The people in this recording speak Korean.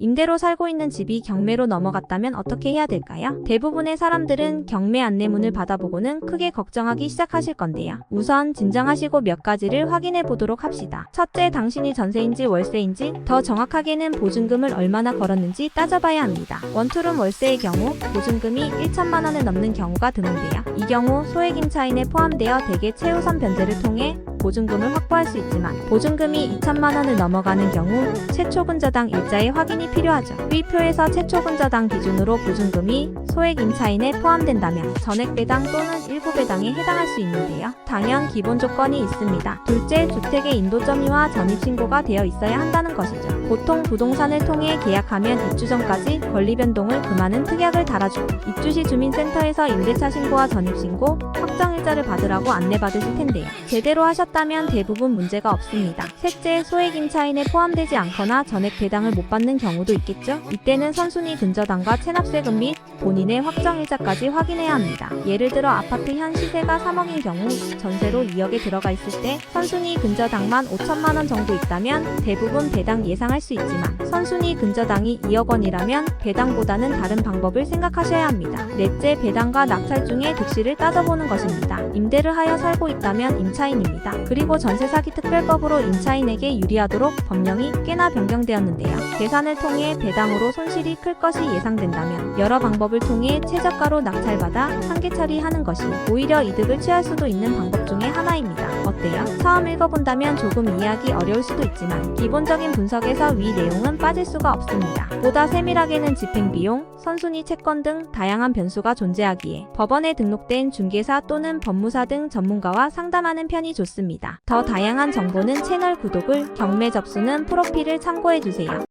임대로 살고 있는 집이 경매로 넘어갔다면 어떻게 해야 될까요? 대부분의 사람들은 경매 안내문을 받아보고는 크게 걱정하기 시작하실 건데요. 우선 진정하시고 몇 가지를 확인해 보도록 합시다. 첫째, 당신이 전세인지 월세인지, 더 정확하게는 보증금을 얼마나 걸었는지 따져봐야 합니다. 원투룸 월세의 경우 보증금이 1천만 원을 넘는 경우가 드문데요. 이 경우 소액 임차인에 포함되어 대개 최우선 변제를 통해 보증금을 확보할 수 있지만 보증금이 2천만 원을 넘어가는 경우 최초 근저당 일자의 확인이 필요하죠. 휘표에서 최초 근저당 기준으로 보증금이 소액 임차인에 포함된다면 전액 배당 또는 일부 배당에 해당할 수 있는데요. 당연 기본 조건이 있습니다. 둘째, 주택의 인도 점유와 전입 신고가 되어 있어야 한다는 것이죠. 보통 부동산을 통해 계약하면 입주 전까지 권리 변동을 금하는 특약을 달아주고 입주 시 주민센터에서 임대차 신고와 전입 신고, 확정 일자를 받으라고 안내받으실 텐데요. 제대로 하셨다면 대부분 문제가 없습니다. 셋째, 소액 임차인에 포함되지 않거나 전액 배당을 못 받는 경우도 있겠죠? 이때는 선순위 근저당과 체납세금 및 본인의 확정일자까지 확인해야 합니다. 예를 들어 아파트 현 시세가 3억인 경우 전세로 2억에 들어가 있을 때 선순위 근저당만 5천만 원 정도 있다면 대부분 배당 예상할 수 있지만 선순위 근저당이 2억 원이라면 배당보다는 다른 방법을 생각하셔야 합니다. 넷째, 배당과 낙찰 중에 득실을 따져보는 것입니다. 임대를 하여 살고 있다면 임차인입니다. 그리고 전세 사기 특별법으로 임차인에게 유리하도록 법령이 꽤나 변경되었는데요. 계산을 통해 배당으로 손실이 클 것이 예상된다면 여러 방법을 통해 최저가로 낙찰받아 상계 처리하는 것이 오히려 이득을 취할 수도 있는 방법 중에 하나입니다. 어때요? 처음 읽어본다면 조금 이해하기 어려울 수도 있지만 기본적인 분석에서 위 내용은 빠질 수가 없습니다. 보다 세밀하게는 집행비용, 선순위 채권 등 다양한 변수가 존재하기에 법원에 등록된 중개사 또는 법무사 등 전문가와 상담하는 편이 좋습니다. 더 다양한 정보는 채널 구독을, 경매 접수는 프로필을 참고해주세요.